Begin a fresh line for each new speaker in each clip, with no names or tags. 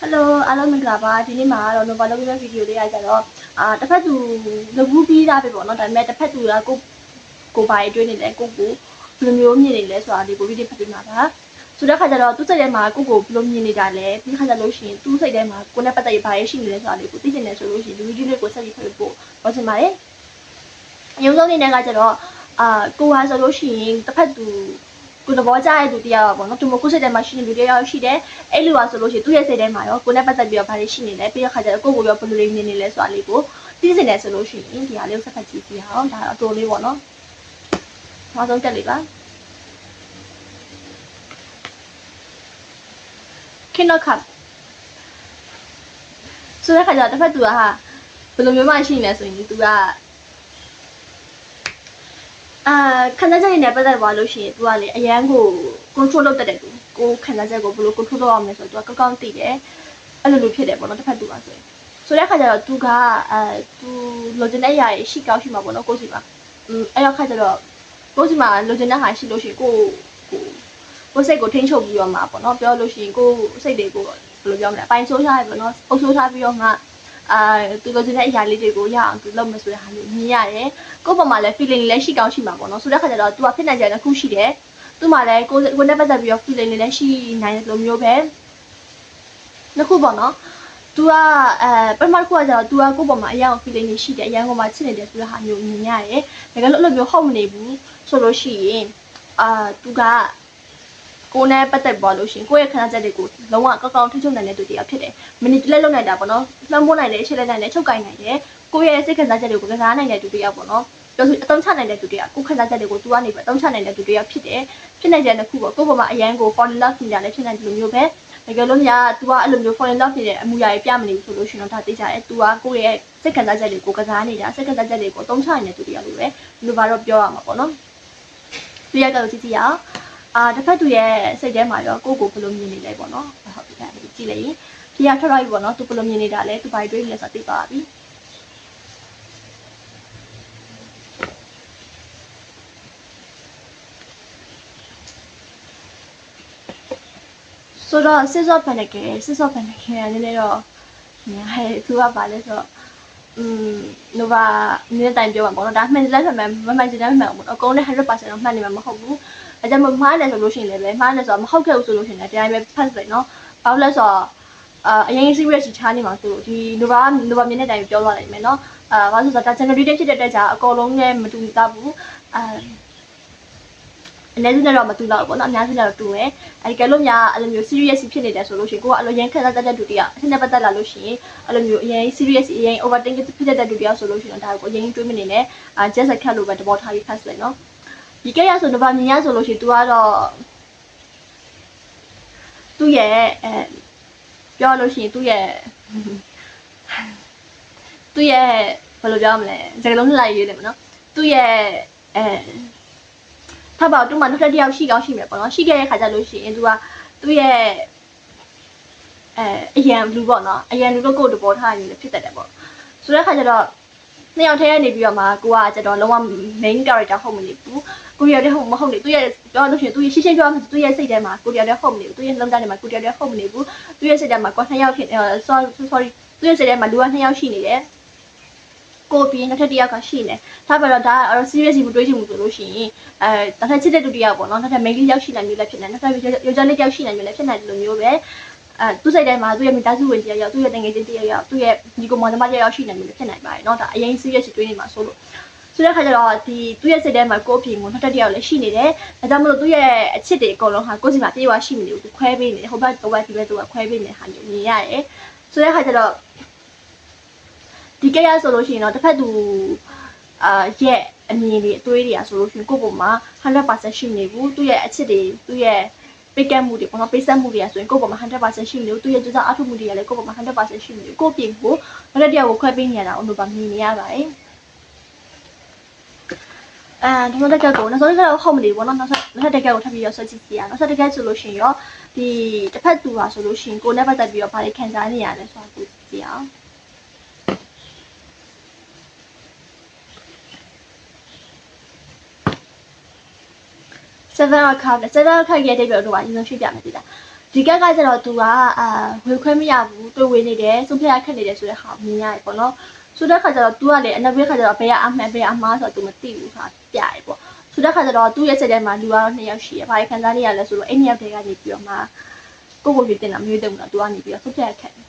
ဟယ်လိုအားလုံးမင်္ဂလာပါဒီနေ့မှာတော့ Nova လုပ်ပြီးတဲ့ဗီဒီယိုလေးရကြတော့အာတစ်ဖက်သူလုပ်ဘူးပြီးသားပဲပေါ့နော်ဒါပေမဲ့တစ်ဖက်သူကကိုကိုပါရီတွေးနေတယ်ကိုကိုဘယ်လိုမျိုးမြင်နေလဲဆိုတာဒီကိုဗီဒီယိုဖတ်ပြမှာပါဆိုတဲ့ခါကျတော့သူ့စိတ်ထဲမှာကိုကိုဘယ်လိုမြင်နေတာလဲပြီးခါကျလို့ရှိရင်သူ့စိတ်ထဲမှာကိုနဲ့ပတ်သက်ပြီးဘာရရှိနေလဲဆိုတာလေးကိုသိချင်တယ်ဆိုလို့ရှိရင်ဒီဗီဒီယိုလေးကိုဆက်ပြီးဖတ်ဖို့ပြောချင်ပါတယ်အရင်ဆုံးအနေနဲ့ကကျတော့အာကိုဟာဆိုလို့ရှိရင်တစ်ဖက်သူ ကိုသဘောကျတဲ့သူတရားပါပေါ့နော်သူမကိုစိတ်ထဲမှာရှိနေလူတရားရှိတယ်အဲ့လိုပါဆိုလို့ရှိရင်သူ့ရဲ့စိတ်ထဲမှာရောကိုနဲ့ပတ်သက်ပြီးတော့ဘာတွေရှိနေလဲပြီးတော့ခါကျတော့ကိုကိုရောဘယ်လိုတွေမြင်နေလဲဆိုတာလေးကိုသိစင်တယ်ဆိုလို့ရှိရင်ဒီဟာလေးကိုဆက်ဖတ်ကြည့်ကြည့်အောင်ဒါအတူလေးပေါ့နော်နောက်ဆုံးတက်လေးပါခင်းတော့ခပ်ဆိုတဲ့ခါကျတော့တစ်ဖက်သူကဟာဘယ်လိုမျိုးမှရှိနေလဲဆိုရင်သူက အာခဏချက်နေပတ်သက်သွားလို့ရှိရင် तू ကလေအရန်ကို control လုပ်တတ်တယ်သူကိုခဏချက်ကိုဘယ်လို control လုပ်အောင်လဲဆိုတော့ तू ကကောက်ကောက်သိတယ်အဲ့လိုလိုဖြစ်တယ်ပေါ့နော်တစ်ဖက်သူကဆိုရင်ဆိုတဲ့ခါကျတော့ तू ကအဲ तू လိုချင်တဲ့အရာရှိကောက်ရှိမှာပေါ့နော်ကိုစီမှာอืมအဲ့တော့ခါကျတော့ကိုစီမှာလိုချင်တဲ့ဟာရှိလို့ရှိရင်ကိုကိုကိုစိတ်ကိုထိန်းချုပ်ပြီးတော့မှာပေါ့နော်ပြောလို့ရှိရင်ကိုစိတ်တွေကိုဘယ်လိုပြောမလဲအပိုင်းဆိုးထားတယ်ပေါ့နော်အုပ်ဆိုးထားပြီးတော့မှ အာသူလိုချင်တဲ့အရာလေးတွေကိုရအောင်သူလုပ်မယ်ဆိုတဲ့ဟာမျိုးမြင်ရတယ်ကိုယ့်ဘက်မှာလည်း feeling လည်းရှိကောင်းရှိမှာပေါ့နော်ဆိုတဲ့ခါကျတော့ तू ကဖြစ်နိုင်ကြတဲ့ခုရှိတယ်သူ့မှာလည်းကိုယ်ကိုယ်နဲ့ပတ်သက်ပြီးတော့ feeling တွေလည်းရှိနိုင်တဲ့လိုမျိုးပဲနှစ်ခုပေါ့နော် तू ကအဲပထမတစ်ခုကကျတော့ तू ကကိုယ့်ပေါ်မှာအရင်က feeling တွေရှိတယ်အရင်ကမှချစ်နေတယ်ဆိုတဲ့ဟာမျိုးမြင်ရတယ်ဒါကလည်းအဲ့လိုမျိုးဟုတ်မနေဘူးဆိုလို့ရှိရင်အာ तू က ကိုနဲ့ပတ်သက်ပါလို့ရှင်ကိုယ့်ရဲ့ခံစားချက်တွေကိုလုံးဝကောက်ကောက်ထိချုပ်နိုင်တဲ့သူတယောက်ဖြစ်တယ်မနီတလက်လုံးနိုင်တာပေါ့နော်လွှမ်းမိုးနိုင်တယ်အချက်လက်နိုင်တယ်ချုပ်ကိုင်နိုင်တယ်ကိုယ့်ရဲ့စိတ်ခံစားချက်တွေကိုကစားနိုင်တဲ့သူတယောက်ပေါ့နော်ပြောဆိုအတုံးချနိုင်တဲ့သူတွေကကိုယ်ခံစားချက်တွေကိုသူကနေပြီးအတုံးချနိုင်တဲ့သူတွေကဖြစ်တယ်ဖြစ်နိုင်တဲ့တစ်ခုပေါ့ကိုယ့်ဘဝမှာအရန်ကို foreign love ဖြစ်တာလည်းဖြစ်နိုင်တယ်လို့မျိုးပဲတကယ်လို့များ तू ကအဲ့လိုမျိုး foreign love ဖြစ်တဲ့အမှုရာတွေပြမနေဘူးဆိုလို့ရှင်တော့ဒါသိကြတယ် तू ကကိုယ့်ရဲ့စိတ်ခံစားချက်တွေကိုကစားနေတာစိတ်ခံစားချက်တွေကိုအတုံးချနေတဲ့သူတွေကလို့ပဲဘယ်လိုပါတော့ပြောရမှာပေါ့နော်ဒီရကတော့ကြည့်ကြည့်ရအောင် အာတစ်ဖက်သူရဲ့စိတ်ထဲမှာရောကိုယ့်ကိုဘယ်လိုမြင်နေလဲပေါ့နော်ဟုတ်ပြီဒါကြည့်လိုက်ရင်ဒီကထွက်တော့ပြီပေါ့နော်သူဘယ်လိုမြင်နေတာလဲသူဘာတွေတွေးနေလဲဆိုတာသိပါပြီဆိုတော့စစ်စော့ဖန်နေကြစစ်စော့ဖန်နေကြနည်းနည်းတော့ညာဟဲ့သူကပါလဲဆိုတော့ 음 노바 니네တိုင်းပြောမှာပေါ့နော်ဒါမှန်လက်မှန်မမှန်ချင်တယ်မှန်ဘူးအကုန်လုံး100%တော့မှန်နေမှာမဟုတ်ဘူးအဲကြောင့်မှားတယ်ဆိုလို့ရှိရင်လည်းပဲမှားတယ်ဆိုတော့မဟုတ်ခဲ့ဘူးဆိုလို့ရှိရင်လည်းတရားပဲဖတ်ပဲနော်ဘာလို့လဲဆိုတော့အာအရင် serious ချားနေမှာသူဒီ Nova Nova မြင်တဲ့တိုင်းပြောသွားနိုင်မယ်နော်အာဘာလို့ဆိုတော့ဒါ generation ဖြစ်တဲ့အတွက်ကြာအကုန်လုံးရဲ့မတူတာဘူးအာ အနည်းစုနဲ့တော့မတူတော့ဘူးပေါ့နော်အများစုနဲ့တော့တူတယ်အဲဒီကလို့များအဲ့လိုမျိုး serious ဖြစ်နေတယ်ဆိုလို့ရှိရင်ကိုကအလိုရန်ခက်တတ်တဲ့တူတယောက်အထက်နဲ့ပတ်သက်လာလို့ရှိရင်အဲ့လိုမျိုးအရင် serious အရင် overthink ဖြစ်တဲ့တူတယောက်ဆိုလို့ရှိရင်ဒါကိုအရင်တွေးမနေနဲ့အာ just a cat လို့ပဲတဘောထားပြီးဖတ်လိုက်နော်ဒီကရဆိုတော့မြင်ရဆိုလို့ရှိရင် तू ကတော့သူ့ရဲ့အဲပြောလို့ရှိရင်သူ့ရဲ့သူ့ရဲ့ဘယ်လိုပြောမလဲစကားလုံးလိုက်ရေးတယ်မနော်သူ့ရဲ့အဲ ဖတ်ပါတူမှနောက်တစ်ယောက်ရှိကောင်းရှိမယ်ပေါ့နော်ရှိခဲ့တဲ့ခါကျလို့ရှိရင် तू ကသူ့ရဲ့အဲအရန်ဘလူးပေါ့နော်အရန်ဘလူးကိုတဘောထားရင်လည်းဖြစ်တတ်တယ်ပေါ့ဆိုတဲ့ခါကျတော့နှစ်ယောက်ထဲကနေပြီးတော့မှကိုကကျတော့လုံးဝ main character ဟုတ်မနေဘူးကိုရတဲ့ဟုတ်မဟုတ်နေသူရဲ့ပြောလို့ရှိရင်သူရဲ့ရှင်းရှင်းပြောမှသူရဲ့စိတ်ထဲမှာကိုရတဲ့ဟုတ်မနေဘူးသူရဲ့လုံးသားထဲမှာကိုရတဲ့ဟုတ်မနေဘူးသူရဲ့စိတ်ထဲမှာကိုနှစ်ယောက်ဖြစ် sorry sorry သူရဲ့စိတ်ထဲမှာလူကနှစ်ယောက်ရှိနေတယ် ကိုပြင်းနောက်ထပ်တစ်ယောက်ကရှိနေ။ဒါပြတော့ဒါကတော့ serious ကိုတွေးချင်မှုဆိုလို့ရှိရင်အဲနောက်ထပ်ချစ်တဲ့ဒုတိယပေါ့နော်။နောက်ထပ် main လေးရောက်ရှိလာမျိုးလည်းဖြစ်နေ။နောက်ထပ်ယောက်ျားလေးရောက်ရှိလာမျိုးလည်းဖြစ်နေတယ်လို့မျိုးပဲ။အဲသူ့စိတ်တိုင်းမှာသူ့ရဲ့မိသားစုဝင်တယောက်ယောက်သူ့ရဲ့တငယ်ချင်းတယောက်ယောက်သူ့ရဲ့ညီကောင်မတမတယောက်ယောက်ရှိနေမျိုးလည်းဖြစ်နိုင်ပါတယ်နော်။ဒါအရင် serious တွေးနေမှာဆိုလို့ဆိုတဲ့ခါကျတော့ဒီသူ့ရဲ့စိတ်ထဲမှာကိုယ့်အပြင်ကိုနှစ်တက်တယောက်လည်းရှိနေတယ်။ဒါကြောင့်မလို့သူ့ရဲ့အချစ်တွေအကုန်လုံးဟာကိုယ့်စီမှာပြေဝရှိနေလို့သူခွဲပေးနေတယ်။ဟိုဘက်ဟိုဘက်ဒီဘက်သူကခွဲပေးနေတဲ့ဟာမျိုးမြင်ရတယ်။ဆိုတဲ့ခါကျတော့ ဒီကရဆိုလို့ရှိရင်တော့တစ်ဖက်သူအာရဲ့အမြင်တွေအတွေးတွေကဆိုလို့ရှိရင်ကိုယ့်ပုံမှာ100%ရှိနေဘူးသူ့ရဲ့အချစ်တွေသူ့ရဲ့ပိတ်ကတ်မှုတွေပေါ့နော်ပိတ်ဆက်မှုတွေကဆိုရင်ကိုယ့်ပုံမှာ100%ရှိနေလို့သူ့ရဲ့ကြိုးစားအားထုတ်မှုတွေကလည်းကိုယ့်ပုံမှာ100%ရှိနေလို့ကိုယ့်ပြင်ကိုနောက်တစ်တရားကိုခွဲပေးနေရတာအုံတို့ပါမြင်နေရပါတယ်အဲဒီနောက်တစ်ကက်ကိုနောက်ဆုံးတစ်ကက်ကိုဟုတ်မနေဘူးเนาะနောက်နောက်တစ်ကက်ကိုထပ်ပြီးတော့ဆွဲကြည့်ကြည့်ရအောင်နောက်တစ်ကက်ဆိုလို့ရှိရင်ရောဒီတစ်ဖက်သူပါဆိုလို့ရှိရင်ကိုယ်နဲ့ပတ်သက်ပြီးတော့ဘာတွေခံစားနေရလဲဆိုတာကိုကြည့်အောင် seven of cup နဲ့ seven of cup ရဲ့အဓိပ္ပာယ်တို့ကအရင်ဆုံးရှင်းပြမယ်ဒီလား ဒီကက်ကကျတော့ तू ကအာဝေခွဲမရဘူးတွေ့ဝေနေတယ်စုပ်ပြရခက်နေတယ်ဆိုတဲ့ဟာမြင်ရတယ်ပေါ့နော်ဆိုတဲ့ခါကျတော့ तू ကလေအနောက်ဘက်ခါကျတော့ဘယ်ကအမှန်ဘယ်ကအမှားဆိုတော့ तू မသိဘူးဟာပြရတယ်ပေါ့ဆိုတဲ့ခါကျတော့သူ့ရဲ့စိတ်ထဲမှာလူကတော့နှစ်ယောက်ရှိရဘာခံစားနေရလဲဆိုတော့အဲ့နှစ်ယောက်တည်းကနေပြီးတော့မှကိုကိုရွေးတင်တာမရွေးတင်ဘူးလား तू ကနေပြီးတော့စုပ်ပြရခက်တယ်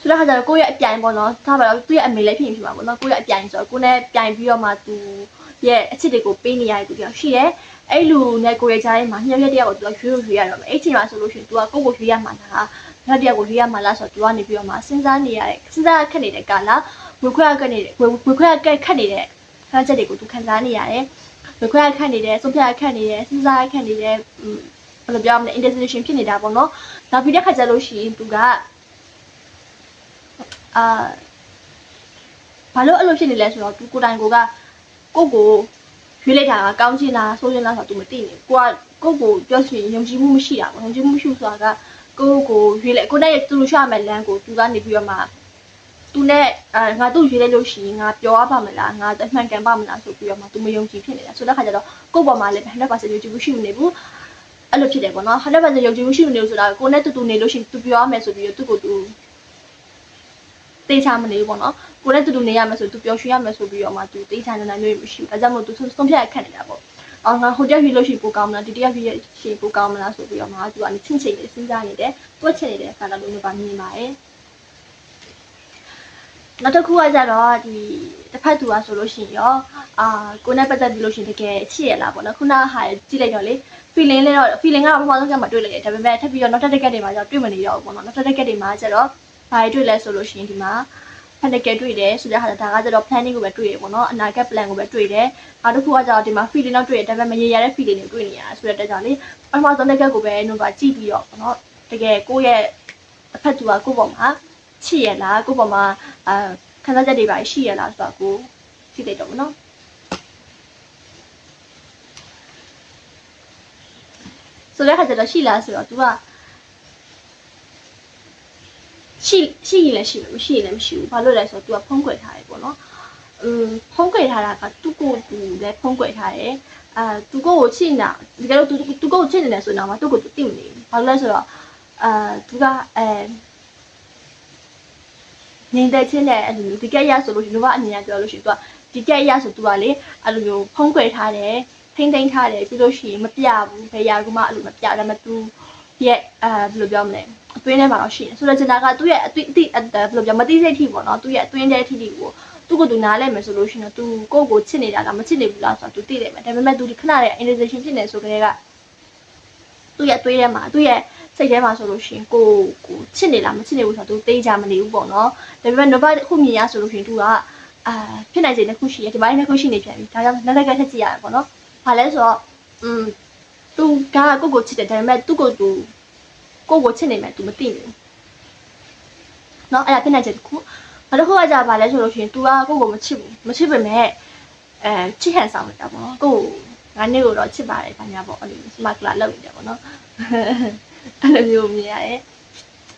ဆိုတော့ခါကျတော့ကိုယ့်ရဲ့အပြိုင်ပေါ့နော်ဒါပါတော့သူ့ရဲ့အမေလည်းဖြစ်ရင်ဖြစ်မှာပေါ့နော်ကိုယ့်ရဲ့အပြိုင်ဆိုတော့ကိုနဲ့ပြိုင်ပြီးတော့မှ तू ရဲ့အချစ်တွေကိုပေးနေရတဲ့သူတယောက်ရှိတယ်အဲ့လူနဲ့ကိုရဲ့ကြားထဲမှာညှက်ရက်တယောက်ကို तू ရွေးလို့ရွေးရတော့မယ်အဲ့ချိန်မှာဆိုလို့ရှိရင် तू ကကိုယ့်ကိုရွေးရမှာလားနောက်တယောက်ကိုရွေးရမှာလားဆိုတော့ तू ကနေပြီးတော့မှစဉ်းစားနေရတဲ့စဉ်းစားခက်နေတဲ့ကာလဝေခွဲကက်နေတဲ့ဝေခွဲကက်ခက်နေတဲ့ခက်ချက်တွေကို तू ခံစားနေရတယ်ဝေခွဲကခက်နေတယ်ဆုံးဖြတ်ခက်နေတယ်စဉ်းစားခက်နေတယ်ဘယ်လိုပြောမလဲ indecision ဖြစ်နေတာပေါ့နော်နောက်ပြီးတဲ့ခါကျလို့ရှိရင် तू ကအာဘာလို့အဲ့လိုဖြစ်နေလဲဆိုတော့ तू ကိုယ်တိုင်ကိုက ကိုကိုရွေးလိုက်တာကကောင်းချင်လားဆိုးချင်လားဆိုတော့ तू မသိနေကိုကကိုကိုပြောချင်ယုံကြည်မှုမရှိတာပေါ့ယုံကြည်မှုမရှိဘူးဆိုတာကကိုကိုရွေးလိုက်ကိုနဲ့သူ့ရှာမဲ့လမ်းကို तू ကနေပြီးတော့မှ तू နဲ့အဲငါသူ့ရွေးလိုက်လို့ရှိရင်ငါပျော်ရပါမလားငါအမှန်ကန်ပါမလားဆိုပြီးတော့မှ तू မယုံကြည်ဖြစ်နေတာဆိုတဲ့ခါကျတော့ကိုယ့်ပေါ်မှာလည်း100%ယုံကြည်မှုရှိနေဘူးအဲ့လိုဖြစ်တယ်ပေါ့နော်100%ယုံကြည်မှုရှိနေလို့ဆိုတာကိုနဲ့တူတူနေလို့ရှိရင် तू ပြောရမယ်ဆိုပြီးတော့သူ့ကို तू တေးချမနေဘူးပေါ့နော်ကိုနဲ့တူတူနေရမယ်ဆိုသူပျော်ရွှင်ရမယ်ဆိုပြီးတော့မှသူတေးချနေတာမျိုးမရှိဘူးဒါကြောင့်မို့သူဆုံးဖြတ်ခက်နေတာပေါ့အော်ငါဟိုတက်ရွေးလို့ရှိရင်ပိုကောင်းမလားဒီတက်ရွေးရှိရင်ပိုကောင်းမလားဆိုပြီးတော့မှသူကနေချင်းချင်းလေးစဉ်းစားနေတယ်တွက်ချင်နေတဲ့အခါတော့လုံးဝမြင်ပါတယ်နောက်တစ်ခုကကြတော့ဒီတစ်ဖက်သူကဆိုလို့ရှိရင်ရောအာကိုနဲ့ပတ်သက်ပြီးလို့ရှိရင်တကယ်ချစ်ရလားပေါ့နော်ခုနဟာကြည့်လိုက်တော့လေ feeling လေးတော့ feeling ကတော့ပထမဆုံးကမှတွေ့လိုက်တယ်ဒါပေမဲ့ထပ်ပြီးတော့နောက်ထပ်တစ်ကက်တွေမှာကျတော့တွေ့မနေတော့ဘူးပေါ့နော်နောက်ထပ်တစ်ကက်တွေမှာကျတော့ ဘာတွေတွေ့လဲဆိုလို့ရှိရင်ဒီမှာ panic တွေ့တယ်ဆိုတဲ့ဟာဒါကကျတော့ planning ကိုပဲတွေ့ရပေါ့နော်အနာဂတ် plan ကိုပဲတွေ့တယ်နောက်တစ်ခုကကျတော့ဒီမှာ feeling တော့တွေ့တယ်ဒါပေမဲ့မရေရတဲ့ feeling တွေတွေ့နေရတာဆိုတဲ့တက်ကြောင့်လေပထမဆုံးတစ်ကက်ကိုပဲနုပါကြည့်ပြီးတော့ပေါ့နော်တကယ်ကိုယ့်ရဲ့အဖက်သူကကိုယ့်ပေါ်မှာချစ်ရလားကိုယ့်ပေါ်မှာအာခံစားချက်တွေပါရှိရလားဆိုတော့ကိုကြည့်လိုက်တော့ပေါ့နော်ဆိုတဲ့ခါကျတော့ရှိလားဆိုတော့ तू က ရှိရှိရင်လည်းရှိမယ်မရှိရင်လည်းမရှိဘူးဘာလို့လဲဆိုတော့ तू ကဖုံးကွယ်ထားတယ်ပေါ့နော်อืมဖုံးကွယ်ထားတာကသူ့ကိုသူလည်းဖုံးကွယ်ထားတယ်အာသူကိုကိုချစ်နေတာတကယ်လို့သူသူကိုကိုချစ်နေတယ်ဆိုတော့မှသူ့ကိုသူသိမနေဘူးဘာလို့လဲဆိုတော့အာသူကအဲနေတဲ့ချင်းတဲ့အဲ့လိုမျိုးဒီကက်ရဆိုလို့ရှိရင်တော့အမြင်ကပြောလို့ရှိရင်သူကဒီကက်ရဆိုသူကလေအဲ့လိုမျိုးဖုံးကွယ်ထားတယ်ထိမ့်သိမ်းထားတယ်ပြီးလို့ရှိရင်မပြဘူးဘယ်ရာကမှအဲ့လိုမပြဒါပေမဲ့ तू ရဲ့အဲဘယ်လိုပြောမလဲ အတွင်းထဲမှာတော့ရှိတယ်ဆိုတော့ကျင်တာကသူ့ရဲ့အသိအသိဘယ်လိုပြောမသိစိတ်ထိပေါ့နော်သူ့ရဲ့အတွင်းထဲထိထိကိုသူ့ကိုသူနားလဲမယ်ဆိုလို့ရှိရင်တော့ तू ကိုယ့်ကိုချစ်နေတာလားမချစ်နေဘူးလားဆိုတော့ तू သိတယ်မယ်ဒါပေမဲ့ तू ဒီခဏရဲ့ indecision ဖြစ်နေဆိုကြတဲ့ကသူ့ရဲ့အသွေးထဲမှာသူ့ရဲ့စိတ်ထဲမှာဆိုလို့ရှိရင်ကိုကိုချစ်နေလားမချစ်နေဘူးဆိုတော့ तू သိကြမနေဘူးပေါ့နော်ဒါပေမဲ့ nova ခုမြင်ရဆိုလို့ရှိရင် तू ကအာဖြစ်နိုင်စေတစ်ခုရှိရဒီပိုင်းတစ်ခုရှိနေပြန်ပြီဒါကြောင့်နောက်တစ်ခါထပ်ကြည့်ရတယ်ပေါ့နော်ဘာလဲဆိုတော့อืม तू ကကိုကိုချစ်တယ်ဒါပေမဲ့သူ့ကိုသူ ကိုကိုချစ်နေမယ် तू မသိဘူးเนาะအဲ့ဒါဖြစ်နိုင်ချက်တစ်ခုနောက်တစ်ခုကကြာပါလဲဆိုလို့ရှိရင် तू ကကိုကိုမချစ်ဘူးမချစ်ပေမဲ့အဲချစ်ဟန်ဆောင်နေတာပေါ့နော်ကိုကိုငါနေ့ကိုတော့ချစ်ပါတယ်ခင်ဗျာပေါ့အဲ့လိုစမကလာလောက်နေတယ်ပေါ့နော်အဲ့လိုမျိုးမြင်ရတယ်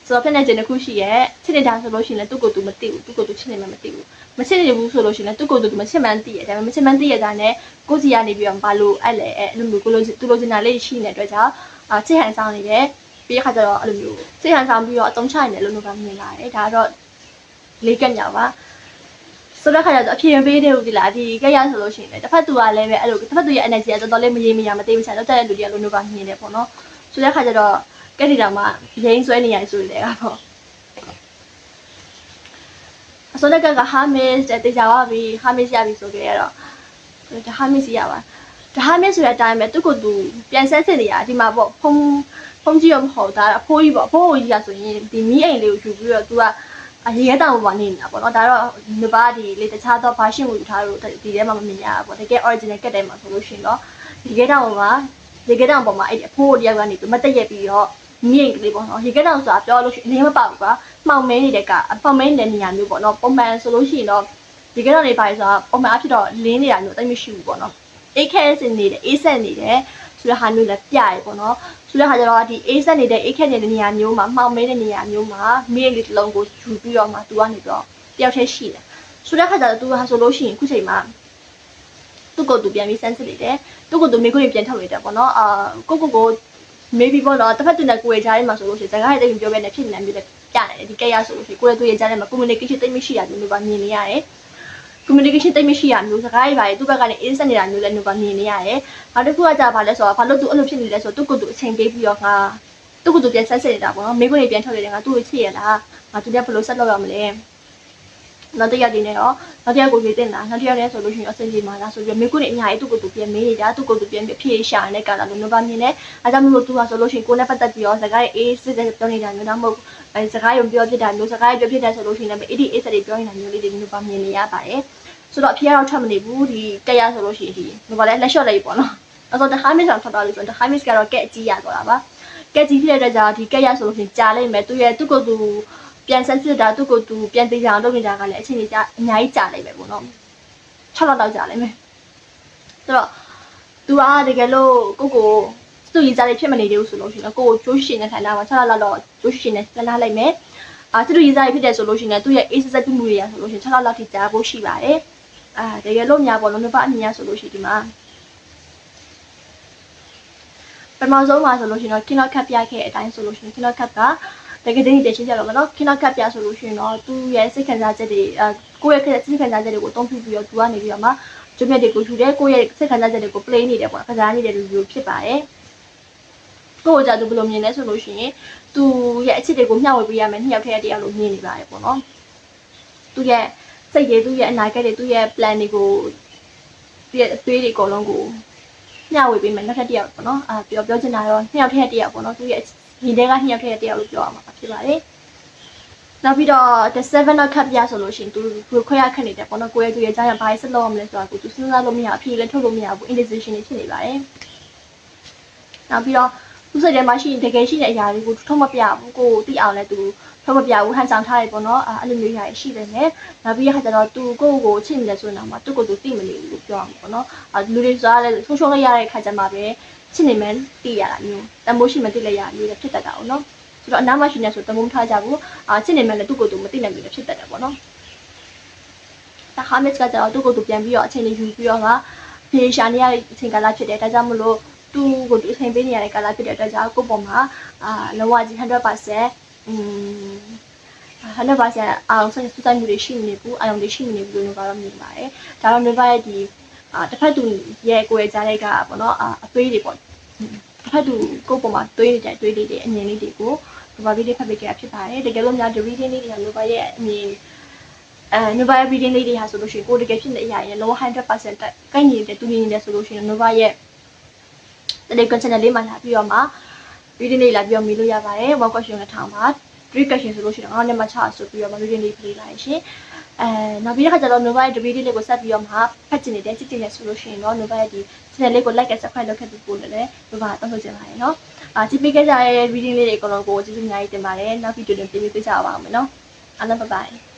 ဆိုတော့ဖြစ်နေခြင်းတစ်ခုရှိရဲ့ချစ်နေတာဆိုလို့ရှိရင်လည်းသူ့ကိုသူမသိဘူးသူ့ကိုသူချစ်နေမှမသိဘူးမချစ်နေဘူးဆိုလို့ရှိရင်လည်းသူ့ကိုသူမချစ်မှန်းသိရဲ့ဒါပေမဲ့မချစ်မှန်းသိရတာနဲ့ကိုစီကနေပြီးတော့ဘာလို့အဲ့လေအဲ့လိုမျိုးကိုလိုသူလိုချင်တာလေးရှိနေတဲ့အတွက်ကြောင့်အာချစ်ဟန်ဆောင်နေတယ် ပြီးခါကျတော့အဲ့လိုမျိုးချစ်ဟန်ဆောင်ပြီးတော့အသုံးချနေတယ်လို့မျိုးကမြင်လာတယ်ဒါကတော့လေးကက်ညာပါဆိုတော့ခါကျတော့အဖြေမပေးသေးဘူးဒီလားဒီကက်ရဆိုလို့ရှိရင်လည်းတစ်ဖက်သူကလည်းပဲအဲ့လိုတစ်ဖက်သူရဲ့ energy ကတော်တော်လေးမရေမရမသေးဘူးချက်တော့တဲ့လူတွေကလိုမျိုးကမြင်တယ်ပေါ့နော်ဆိုတဲ့ခါကျတော့ကက်တီတောင်မှရင်းဆွဲနေရဆိုတယ်ကတော့အစောတက်ကဟာမစ်တဲ့တေချာပါပြီဟာမစ်ရပြီဆိုကြရတော့ဒါဟာမစ်ရပါဒါဟာမစ်ဆိုတဲ့အတိုင်းပဲသူ့ကိုယ်သူပြန်ဆက်စစ်နေရဒီမှာပေါ့ဖုံ ဖုံကြီးရောမဟုတ်ဒါအဖိုးကြီးပေါ့အဖိုးကြီးကဆိုရင်ဒီမီးအိမ်လေးကိုယူပြီးတော့ तू ကအရေတောင်ပေါ်မှာနေနေတာပေါ့နော်ဒါတော့ဒီဘာဒီလေတခြားတော့ဘာရှင်းကိုယူထားလို့ဒီထဲမှာမမြင်ရဘူးပေါ့တကယ် original ကတ်တယ်မှာဆိုလို့ရှိရင်တော့ဒီကဲတောင်ကဒီကဲတောင်ပေါ်မှာအဲ့အဖိုးတယောက်ကနေမတက်ရက်ပြီးတော့မြင့်ကလေးပေါ့နော်ရေကဲတောင်ဆိုတာပြောလို့ရှိရင်အင်းမပေါဘူးကွာမှောင်မဲနေတဲ့ကမှောင်မဲနေတဲ့နေရာမျိုးပေါ့နော်ပုံမှန်ဆိုလို့ရှိရင်တော့ဒီကဲတောင်နေပါဆိုတာပုံမှန်အဖြစ်တော့လင်းနေတာမျိုးတိတ်မရှိဘူးပေါ့နော်အေးခဲစင်နေတယ်အေးဆက်နေတယ် ဆိုတဲ့ဟာမျိုးလည်းပြရပေါ့နော်ဆိုတဲ့ဟာကျတော့ဒီအေးဆက်နေတဲ့အေးခက်နေတဲ့နေရာမျိုးမှာမှောင်မဲတဲ့နေရာမျိုးမှာမိရလေးတစ်လုံးကိုယူပြီးတော့မှသူကနေပြီးတော့တယောက်တည်းရှိတယ်ဆိုတဲ့ခါကျတော့သူဟာဆိုလို့ရှိရင်အခုချိန်မှာသူ့ကိုယ်သူပြန်ပြီးစမ်းစစ်နေတယ်သူ့ကိုယ်သူမိကိုယ်ပြန်ထုတ်နေတယ်ပေါ့နော်အာကိုကိုကို maybe ပေါ့နော်တစ်ဖက်တူနဲ့ကိုယ်ကြားထဲမှာဆိုလို့ရှိရင်စကားတွေတိတ်မပြောဘဲနဲ့ဖြစ်နေတာမျိုးလည်းပြနေတယ်ဒီကဲရဆိုလို့ရှိရင်ကိုယ်ရဲ့သူရဲ့ကြားထဲမှာ communication တိတ်မရှိရမျိုးလို့ပါမြင်နေရတယ် communication တိတ်မရှိရမျိုးစကားတွေပါလေသူ့ဘက်ကနေ instant နေတာမျိုးလည်းမျိုးပါမြင်နေရတယ်။နောက်တစ်ခုကကြာပါလဲဆိုတော့ဘာလို့သူအဲ့လိုဖြစ်နေလဲဆိုတော့သူ့ကိုယ်သူအချိန်ပေးပြီးတော့ငါသူ့ကိုယ်သူပြန်ဆက်စစ်နေတာပေါ့နော်မိခွန်းတွေပြန်ထုတ်နေတယ်ငါသူ့ကိုချစ်ရလားငါသူကဘယ်လိုဆက်လုပ်ရမလဲ။ နောက်တစ်ယောက်ဒီနဲ့တော့နောက်တစ်ယောက်ကိုပြေးတင်တာနောက်တစ်ယောက်လည်းဆိုလို့ရှိရင်အဆင်ပြေမှာလားဆိုပြီးမိခွန်းတွေအများကြီးသူ့ကိုယ်သူပြန်မေးနေတာသူ့ကိုယ်သူပြန်ဖြေရှာနေတဲ့ကာလာလို့မျိုးပါမြင်တယ်။အဲကြောင့်မလို့သူကဆိုလို့ရှိရင်ကိုယ်နဲ့ပတ်သက်ပြီးတော့စကားတွေအေးစစ်စစ်ပြောနေတာမျိုးတော့မဟုတ်အဲစကားရုံပြောဖြစ်တာမျိုးစကားပြောဖြစ်တယ်ဆိုလို့ရှိရင်လည်းအေးဒီအေးစက်တွေပြောနေတာမျိုးလေးတွေမျိုးပါမြင်နေရပါတယ်။ဆိုတော့အဖေကတော့ထွက်မနေဘူးဒီကက်ရဆိုလို့ရှိရင်ဒီဘာလဲလက်လျှော့လိုက်ပေါ့နော်အဲ့တော့တခါမစ်ဆောင်ထွက်သွားလို့ဆိုရင်တခါမစ်ကတော့ကက်အကြီးရသွားတာပါကက်ကြီးဖြစ်တဲ့အတွက်ကြောင့်ဒီကက်ရဆိုလို့ရှိရင်ကြာလိုက်မယ်သူရဲ့သူ့ကိုယ်သူ ပြန်ဆက်စစ်တာသူ့ကိုယ်သူပြန်သေးကြအောင်လုပ်နေတာကလည်းအချိန်ကြီးကြာအများကြီးကြာလိုက်မယ်ပေါ့နော်6လောက်တော့ကြာလိုက်မယ်ဆိုတော့သူကတကယ်လို့ကိုကိုသူ့ရည်စားလေးဖြစ်မနေသေးဘူးဆိုလို့ရှိရင်ကိုကိုကျိုးရှင်နဲ့ထိုင်လာမှာ6လောက်တော့ကျိုးရှင်နဲ့လှမ်းလိုက်မယ်အာသူ့ရည်စားလေးဖြစ်တယ်ဆိုလို့ရှိရင်သူ့ရဲ့အေးစက်တူးမှုတွေရဆိုလို့ရှိရင်6လောက်လောက်ထိကြာဖို့ရှိပါတယ်အာတကယ်လို့များပေါ့လုံးနှစ်ပတ်အမြင်ရဆိုလို့ရှိရင်ဒီမှာပထမဆုံးမှာဆိုလို့ရှိရင်တော့ kino cup ပြခဲ့တဲ့အတိုင်းဆိုလို့ရှိရင် kino cup က တကယ်တည်းတည်ရှင်းကြတော့မနော် kino cup ပြဆိုလို့ရှိရင်တော့သူ့ရဲ့စိတ်ခံစားချက်တွေအဲကိုယ့်ရဲ့စိတ်ခံစားချက်တွေကိုအသုံးပြုပြီးတော့သူကနေပြီးတော့မှကျွတ်မြတ်တွေကိုယူတယ်ကိုယ့်ရဲ့စိတ်ခံစားချက်တွေကို play နေတယ်ပေါ့ကစားနေတယ်လို့မျိုးဖြစ်ပါတယ်ကိုယ့်ကကြသူဘယ်လိုမြင်လဲဆိုလို့ရှိရင်သူရဲ့အချစ်တွေကိုမျှဝေပေးရမယ်နှစ်ယောက်တည်းတည်းလို့မြင်နေပါတယ်ပေါ့နော်သူရဲ့စိတ်တွေသူ့ရဲ့အနာဂတ်တွေသူ့ရဲ့ plan တွေကိုသူ့ရဲ့အသွေးတွေအကုန်လုံးကိုမျှဝေပေးမယ်နောက်ထပ်တစ်ယောက်ပေါ့နော်အာပြောပြောချင်တာတော့နှစ်ယောက်ထက်တစ်ယောက်ပေါ့နော်သူ့ရဲ့ ညီတဲ့ကနှစ်ယောက်ထက်တစ်ယောက်လို့ပြောရမှာဖြစ်ပါတယ်နောက်ပြီးတော့ the seven of cup ပြဆိုလို့ရှိရင်သူကိုခွဲရခက်နေတယ်ပေါ့နော်ကိုရဲ့သူရဲ့ကြားရဘာဆက်လုပ်ရမလဲဆိုတာကိုသူစဉ်းစားလို့မရအဖြေလည်းထုတ်လို့မရဘူး indecision တွေဖြစ်နေပါတယ်နောက်ပြီးတော့သူစိတ်ထဲမှာရှိရင်တကယ်ရှိတဲ့အရာတွေကိုထုတ်မပြဘူးကိုသိအောင်လဲသူ ထုတ်မပြဘူးဟန်ဆောင်ထားရပေါ့နော်အဲ့လိုမျိုးຢာရှိတယ်နဲ့နောက်ပြီးရခါကျတော့သူကိုယ့်ကိုချစ်နေတယ်ဆိုရင်တော့သူ့ကိုယ်သူသိမနေဘူးလို့ပြောရမှာပေါ့နော်အဲလူတွေစားလဲဆုံးရှုံးလိုက်ရတဲ့ခါကျမှပဲချစ်နေမှန်းသိရတာမျိုးတမိုးရှိမှသိလိုက်ရမျိုးလည်းဖြစ်တတ်တာပေါ့နော်ဆိုတော့အနားမရှိနေဆိုတမိုးထားကြဘူးအာချစ်နေမှလည်းသူ့ကိုယ်သူမသိနိုင်ဘူးလည်းဖြစ်တတ်တယ်ပေါ့နော်ဒါဟာမစ်ကကျတော့သူ့ကိုယ်သူပြန်ပြီးတော့အချိန်လေးယူပြီးတော့ကပြေရှာနေရတဲ့အချိန်ကာလဖြစ်တယ်ဒါကြောင့်မလို့သူ့ကိုသူအချိန်ပေးနေရတဲ့ကာလဖြစ်တဲ့အတွက်ကြောင့်ကိုယ့်ပုံမှာအာလောကကြီး100% อืม100%အောင်ဆက်စတိုင်းမှုတွေရှိနေဘူးအာရုံတွေရှိနေဘူးလို့ကတော့မြင်ပါတယ်ဒါတော့ Nova ရဲ့ဒီအာတစ်ဖက်သူရဲ့ကိုယ်ရဲ့ကြားတဲ့ကပေါ့နော်အာအသွေးတွေပေါ့တစ်ဖက်သူကိုယ့်ပုံမှာသွေးနေတဲ့အသွေးလေးတွေအမြင်လေးတွေကို Nova ဗီဒီယိုဖတ်ပေးခဲ့တာဖြစ်ပါတယ်တကယ်လို့များ the reading လေးတွေက Nova ရဲ့အမြင်အဲ Nova ရဲ့ reading လေးတွေဟာဆိုလို့ရှိရင်ကိုယ်တကယ်ဖြစ်နေတဲ့အရာရဲ့လော100%ကိုက်ညီတဲ့တူညီနေတဲ့ဆိုလို့ရှိရင် Nova ရဲ့ Telegram channel လေးမှာလာပြီးတော့မှ reading လေးလာပြီးတော့မေးလို့ရပါတယ် one question နဲ့ထောင်ပါ three question ဆိုလို့ရှိရင်ငါနဲ့မှချဆိုပြီးတော့မှ reading လေးပေးလိုက်ရှင်အဲနောက်ပြီးတဲ့ခါကျတော့ Nova ရဲ့ reading လေးကိုဆက်ပြီးတော့မှဖတ်ချင်နေတဲ့ကြည့်ချင်နေဆိုလို့ရှိရင်တော့ Nova ရဲ့ဒီ channel လေးကို like နဲ့ subscribe လုပ်ခဲ့ပြီးပို့လည်း Nova တောင်းဆိုချင်ပါတယ်နော်အာကြည့်ပေးခဲ့ကြတဲ့ reading လေးတွေအကုန်လုံးကိုကျေးဇူးအများကြီးတင်ပါတယ်နောက်ဗီဒီယိုတွေပြင်ပေးကြပါအောင်မယ်နော်အားလုံး bye bye